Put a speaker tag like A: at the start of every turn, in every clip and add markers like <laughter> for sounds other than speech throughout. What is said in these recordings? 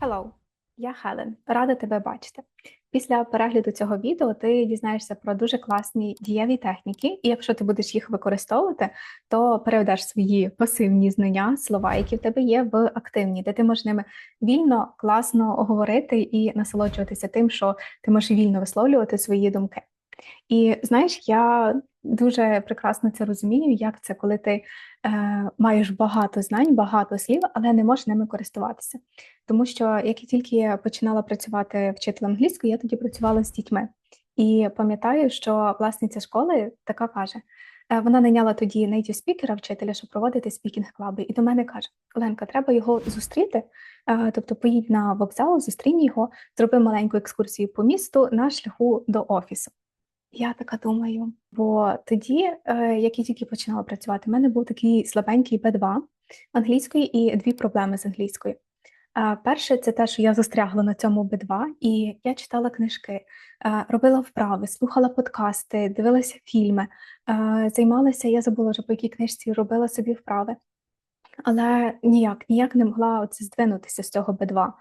A: Hello, я Хелен. Рада тебе бачити. Після перегляду цього відео ти дізнаєшся про дуже класні дієві техніки, і якщо ти будеш їх використовувати, то переведеш свої пасивні знання, слова, які в тебе є, в активні, де ти можеш ними вільно, класно говорити і насолоджуватися тим, що ти можеш вільно висловлювати свої думки. І знаєш, я дуже прекрасно це розумію, як це, коли ти е, маєш багато знань, багато слів, але не можеш ними користуватися. Тому що як я тільки починала працювати вчителем англійської, я тоді працювала з дітьми. І пам'ятаю, що власниця школи така каже: е, вона найняла тоді native спікера, вчителя, щоб проводити спікінг клаби. І до мене каже: Оленка, треба його зустріти. Е, тобто, поїдь на вокзал, зустрінь його, зроби маленьку екскурсію по місту на шляху до офісу. Я така думаю, бо тоді, е, як я тільки починала працювати, в мене був такий слабенький Б2 англійської і дві проблеми з англійською. Е, перше, це те, що я застрягла на цьому Б2, і я читала книжки, е, робила вправи, слухала подкасти, дивилася фільми, займалася, я забула вже по якій книжці робила собі вправи, але ніяк, ніяк не могла оце здвинутися з цього Б2.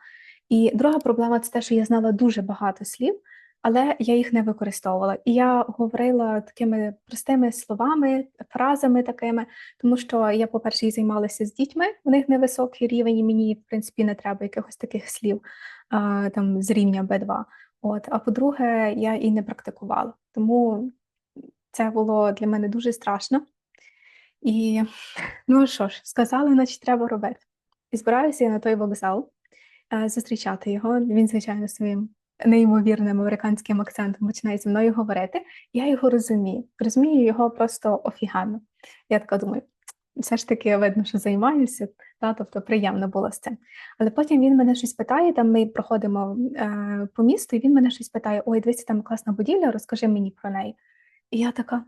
A: І друга проблема це те, що я знала дуже багато слів але я їх не використовувала. І я говорила такими простими словами, фразами такими, тому що я, по-перше, і займалася з дітьми, у них невисокий рівень, і мені, в принципі, не треба якихось таких слів а, там з рівня Б2. От, а по-друге, я і не практикувала. Тому це було для мене дуже страшно. І ну що ж, сказали, значить, треба робити. І збираюся я на той вокзал зустрічати його. Він, звичайно, своїм неймовірним американським акцентом починає зі мною говорити, я його розумію. Розумію його просто офігенно. Я така думаю, все ж таки видно, що займаюся, та, тобто приємно було з цим. Але потім він мене щось питає, там ми проходимо е, по місту, і він мене щось питає: Ой, дивіться, там класна будівля, розкажи мені про неї. І я така.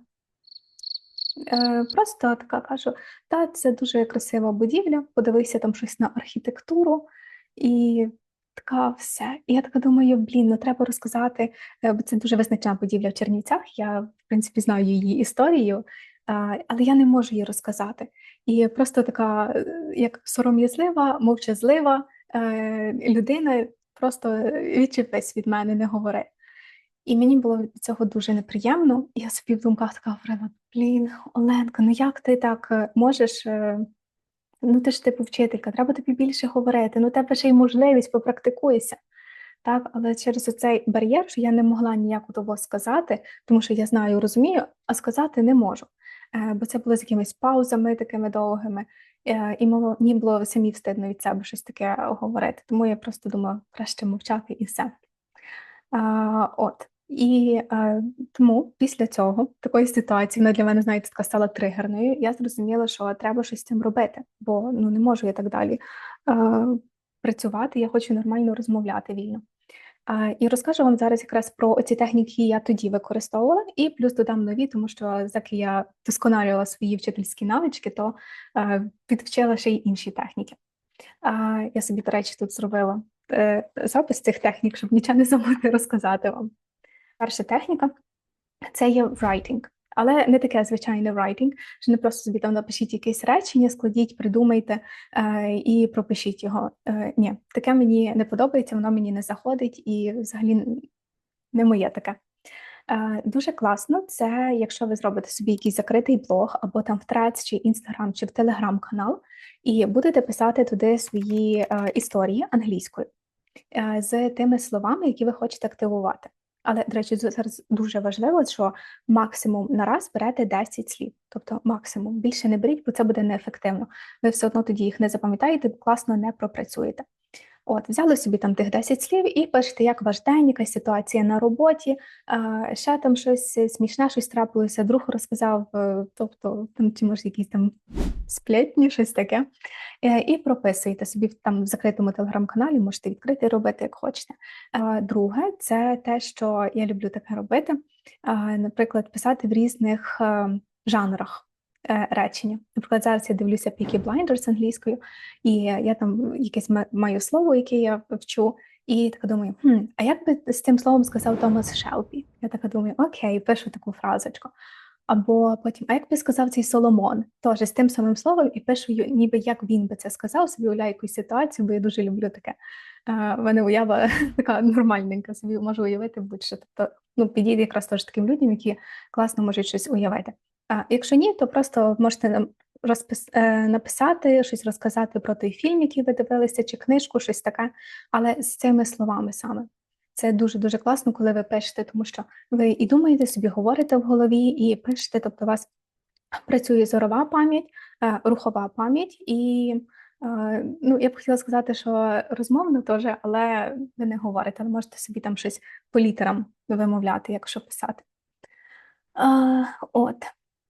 A: Е, Просто така кажу: та це дуже красива будівля, подивися там щось на архітектуру, і Така все. І я така думаю, блін, ну треба розказати, е, бо це дуже визначна будівля в Чернівцях. Я, в принципі, знаю її історію, але я не можу її розказати. І просто така, е, як сором'язлива, мовчазлива е, людина, просто відчепись від мене, не говори. І мені було від цього дуже неприємно. І я собі в думках така говорила: блін, Оленка, ну як ти так можеш Ну, ти ж типу вчителька, треба тобі більше говорити, ну тебе ще й можливість попрактикуйся. Так, але через цей бар'єр, що я не могла ніяку того сказати, тому що я знаю, розумію, а сказати не можу. Е, Бо це було з якимись паузами такими довгими, е, і мені було самі встидно від себе щось таке говорити. Тому я просто думала, краще мовчати і все. От. І е, тому після цього, такої ситуації, вона для мене, знаєте, така стала тригерною. Я зрозуміла, що треба щось з цим робити, бо ну не можу я так далі е, працювати. Я хочу нормально розмовляти вільно. Е, і розкажу вам зараз якраз про ці техніки, які я тоді використовувала, і плюс додам нові, тому що заки я досконалювала свої вчительські навички, то е, підвчила ще й інші техніки. Е, я собі, до речі, тут зробила е, запис цих технік, щоб нічого не забути розказати вам. Перша техніка це є writing. Але не таке звичайне writing, що не просто собі там напишіть якесь речення, складіть, придумайте е, і пропишіть його. Е, Ні, таке мені не подобається, воно мені не заходить і взагалі не моє таке. Е, Дуже класно це, якщо ви зробите собі якийсь закритий блог, або там в Threads, чи Instagram, чи в Telegram канал, і будете писати туди свої е, історії англійською е, з тими словами, які ви хочете активувати. Але, до речі, зараз дуже важливо, що максимум на раз берете 10 слів, тобто максимум більше не беріть, бо це буде неефективно. Ви все одно тоді їх не запам'ятаєте, класно не пропрацюєте. От, взяли собі там тих 10 слів і пишете, як ваш день, яка ситуація на роботі, ще там щось смішне, щось трапилося, друг розказав, е, тобто там чи може якісь там сплетні, щось таке. Е, і прописуєте собі там в закритому телеграм-каналі, можете відкрити робити, як хочете. Друге, це те, що я люблю таке робити, наприклад, писати в різних е, жанрах. Е, речення. Наприклад, зараз я дивлюся Peaky Blinders англійською, і я там якесь маю слово, яке я вчу, і така думаю, хм, а як би з цим словом сказав Томас Шелбі? Я така думаю, окей, пишу таку фразочку. Або потім, а як би сказав цей Соломон, теж з тим самим словом, і пишу, ніби як він би це сказав, собі уявляю якусь ситуацію, бо я дуже люблю таке. Е, В мене уява <laughs> така нормальненька, собі можу уявити будь-що. Тобто, ну, підійде якраз теж таким людям, які класно можуть щось уявити. А якщо ні, то просто можете нам розпис... е, написати, щось розказати про той фільм, який ви дивилися, чи книжку, щось таке, але з цими словами саме. Це дуже-дуже класно, коли ви пишете, тому що ви і думаєте собі, говорите в голові, і пишете, тобто у вас працює зорова пам'ять, е, рухова пам'ять, і е, ну, я б хотіла сказати, що розмовно теж, але ви не говорите, ви можете собі там щось по літерам вимовляти, якщо писати. От.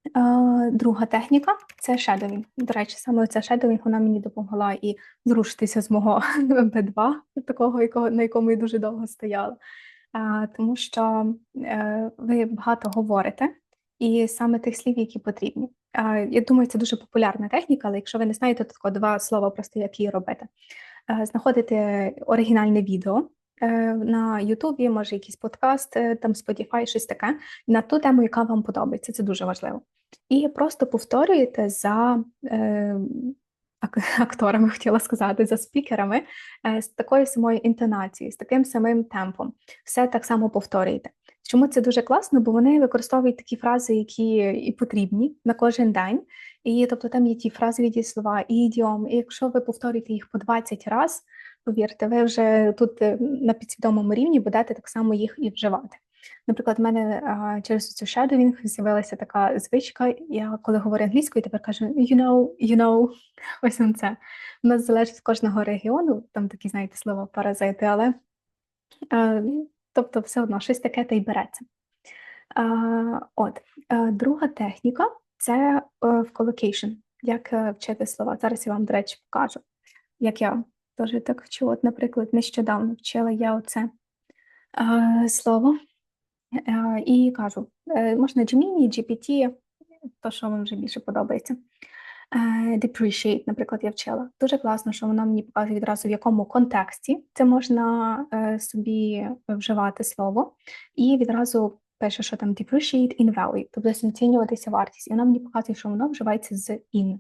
A: Е, Друга техніка це шедовінг. До речі, саме ця шедовінг вона мені допомогла і зрушитися з мого <laughs> МП2, такого, якого, на якому я дуже довго стояла. Е, Тому що е, ви багато говорите, і саме тих слів, які потрібні. Я думаю, це дуже популярна техніка, але якщо ви не знаєте, то два слова просто як її робити. Знаходите оригінальне відео на Ютубі, може якийсь подкаст, е, там Spotify, щось таке, на ту тему, яка вам подобається. Це дуже важливо. І просто повторюєте за е, <laughs> акторами, хотіла сказати, за спікерами е, з такою самою інтонацією, з таким самим темпом. Все так само повторюєте. Чому це дуже класно? Бо вони використовують такі фрази, які і потрібні на кожен день. І тобто там є ті фразові дієслова, і ідіом. І якщо ви повторюєте їх по 20 разів, повірте, ви вже тут е, на підсвідомому рівні будете так само їх і вживати. Наприклад, в мене а, через цю shadowing з'явилася така звичка. Я коли говорю англійською, тепер кажу you know, you know, <laughs> ось он це. У нас залежить від кожного регіону, там такі, знаєте, слова паразити, але е, тобто все одно щось таке та й береться. А, от, е, друга техніка це е, в collocation, як вчити слова. Зараз я вам, до речі, покажу, як я теж так вчу. От, наприклад, нещодавно вчила я оце е, слово. Е, І кажу, е, можна Gemini, GPT, то, що вам вже більше подобається. Е, Depreciate, наприклад, я вчила. Дуже класно, що воно мені показує відразу, в якому контексті це можна е, собі вживати слово, і відразу пише, що там depreciate in value, тобто знецінюватися вартість. І воно мені показує, що воно вживається з in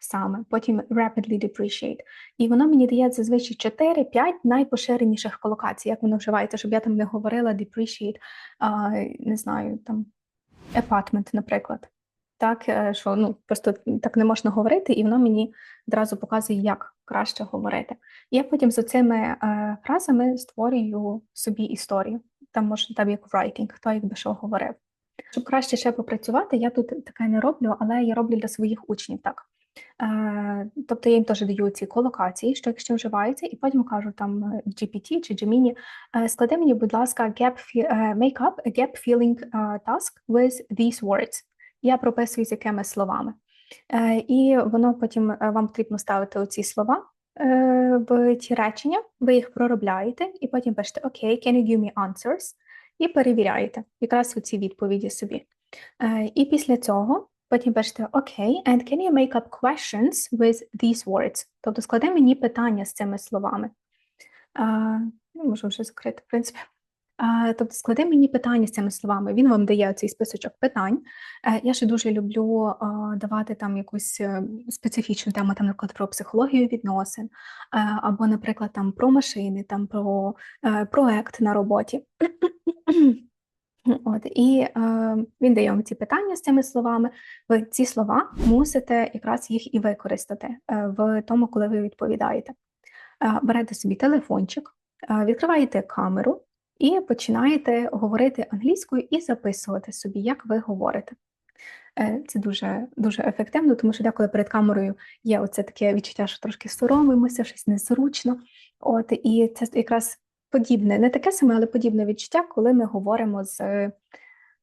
A: саме. Потім rapidly depreciate. І воно мені дає зазвичай 4-5 найпоширеніших колокацій, як воно вживається, щоб я там не говорила depreciate, а, не знаю, там apartment, наприклад. Так, е, що ну просто так не можна говорити, і воно мені одразу показує, як краще говорити. Я потім з цими е, фразами створюю собі історію. Там може там як writing, хто якби що говорив. Щоб краще ще попрацювати, я тут таке не роблю, але я роблю для своїх учнів так. Е, тобто я їм теж даю ці колокації, що якщо вживається, і потім кажу там е, GPT чи Gemini, е, склади мені, будь ласка, gap, make up a gap filling task with these words. Я прописую з якими словами. І воно потім вам потрібно ставити оці слова в ті речення, ви їх проробляєте, і потім пишете OK, can you give me answers? І перевіряєте якраз оці відповіді собі. І після цього потім пишете OK, and can you make up questions with these words? Тобто склади мені питання з цими словами. Ну, Можу вже закрити, в принципі. Е, Тобто склади мені питання з цими словами. Він вам дає цей списочок питань. Е, Я ще дуже люблю е, давати там якусь е, специфічну тему, там, наприклад, про психологію відносин, е, або, наприклад, там про машини, там про е, проект на роботі. <clears throat> От, і е, він дає вам ці питання з цими словами. Ви ці слова мусите якраз їх і використати е, в тому, коли ви відповідаєте. Е, берете собі телефончик, е, відкриваєте камеру і починаєте говорити англійською і записувати собі, як ви говорите. Е, Це дуже дуже ефективно, тому що деколи перед камерою є оце таке відчуття, що трошки соромимося, щось незручно. От і це якраз подібне, не таке саме, але подібне відчуття, коли ми говоримо з е,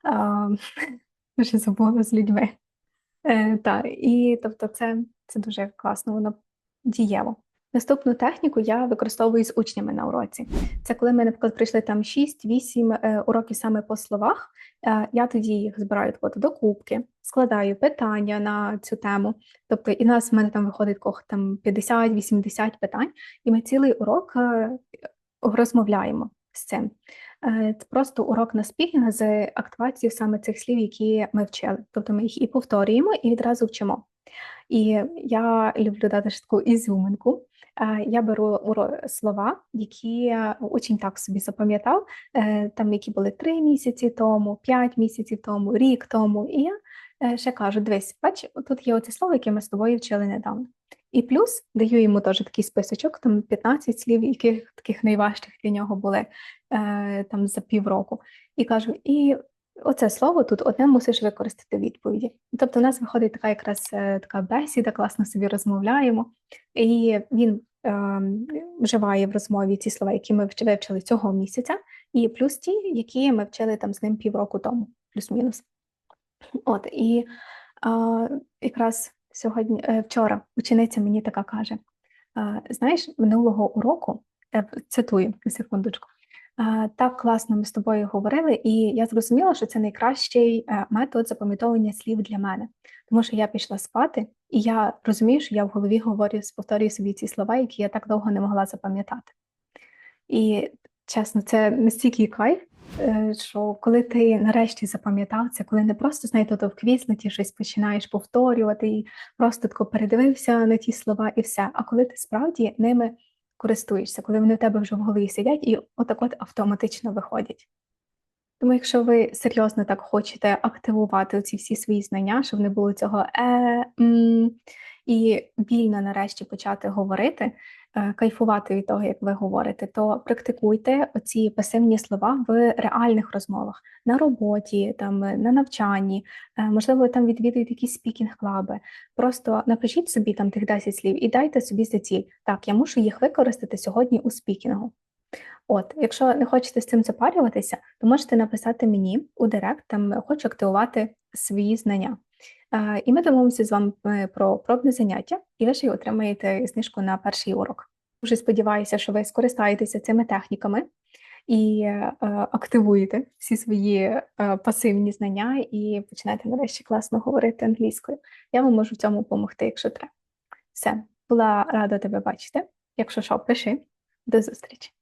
A: <laughs> вже забула з людьми. Е, та, і тобто це, це дуже класно, воно дієво. Наступну техніку я використовую з учнями на уроці. Це коли ми, наприклад, прийшли там 6-8 е, уроків саме по словах. Е, я тоді їх збираю от до кубки, складаю питання на цю тему. Тобто, і нас в мене там виходить там 50-80 питань, і ми цілий урок е, розмовляємо з цим. Е, Це просто урок на спікінг з активацією саме цих слів, які ми вчили. Тобто ми їх і повторюємо, і відразу вчимо. І я люблю дати ще таку ізюминку. Е, Я беру слова, які учень так собі запам'ятав, е, там які були три місяці тому, п'ять місяців тому, рік тому. І я ще кажу: дивись, бач, тут є оце слово, яке ми з тобою вчили недавно. І плюс даю йому теж такий списочок, там 15 слів, яких таких найважчих для нього були е, там за півроку. І кажу, і оце слово тут одне мусиш використати в відповіді. Тобто, у нас виходить така якраз е, така бесіда, класно собі розмовляємо, і він е, вживає в розмові ці слова, які ми вивчили цього місяця, і плюс ті, які ми вчили там з ним півроку тому, плюс-мінус. От і а, якраз сьогодні, е, вчора учениця мені така каже: знаєш, минулого уроку, е, цитую секундочку. Так класно ми з тобою говорили, і я зрозуміла, що це найкращий е, метод запам'ятовування слів для мене, тому що я пішла спати, і я розумію, що я в голові говорю, повторюю собі ці слова, які я так довго не могла запам'ятати. І чесно, це настільки кайф, що коли ти нарешті запам'ятав це, коли не просто знаєте, то в квізноті щось починаєш повторювати і просто тако передивився на ті слова і все. А коли ти справді ними користуєшся, коли вони в тебе вже в голові сидять і отак от автоматично виходять. Тому, якщо ви серйозно так хочете активувати ці всі свої знання, щоб не було цього е, м, і вільно нарешті почати говорити, е, кайфувати від того, як ви говорите, то практикуйте оці пасивні слова в реальних розмовах на роботі, там е, на навчанні, е, можливо, там відвідуєте якісь спікінг-клаби. Просто напишіть собі там тих 10 слів і дайте собі за ціль. Так, я мушу їх використати сьогодні у спікінгу. От, якщо не хочете з цим запарюватися, то можете написати мені у Директ, там хочу активувати свої знання. І ми домовимося з вами е, про пробне заняття, і ви ще й отримаєте знижку на перший урок. Дуже сподіваюся, що ви скористаєтеся цими техніками і е, активуєте всі свої е, пасивні знання і починаєте нарешті класно говорити англійською. Я вам можу в цьому допомогти, якщо треба. Все, була рада тебе бачити. Якщо що, пиши. До зустрічі!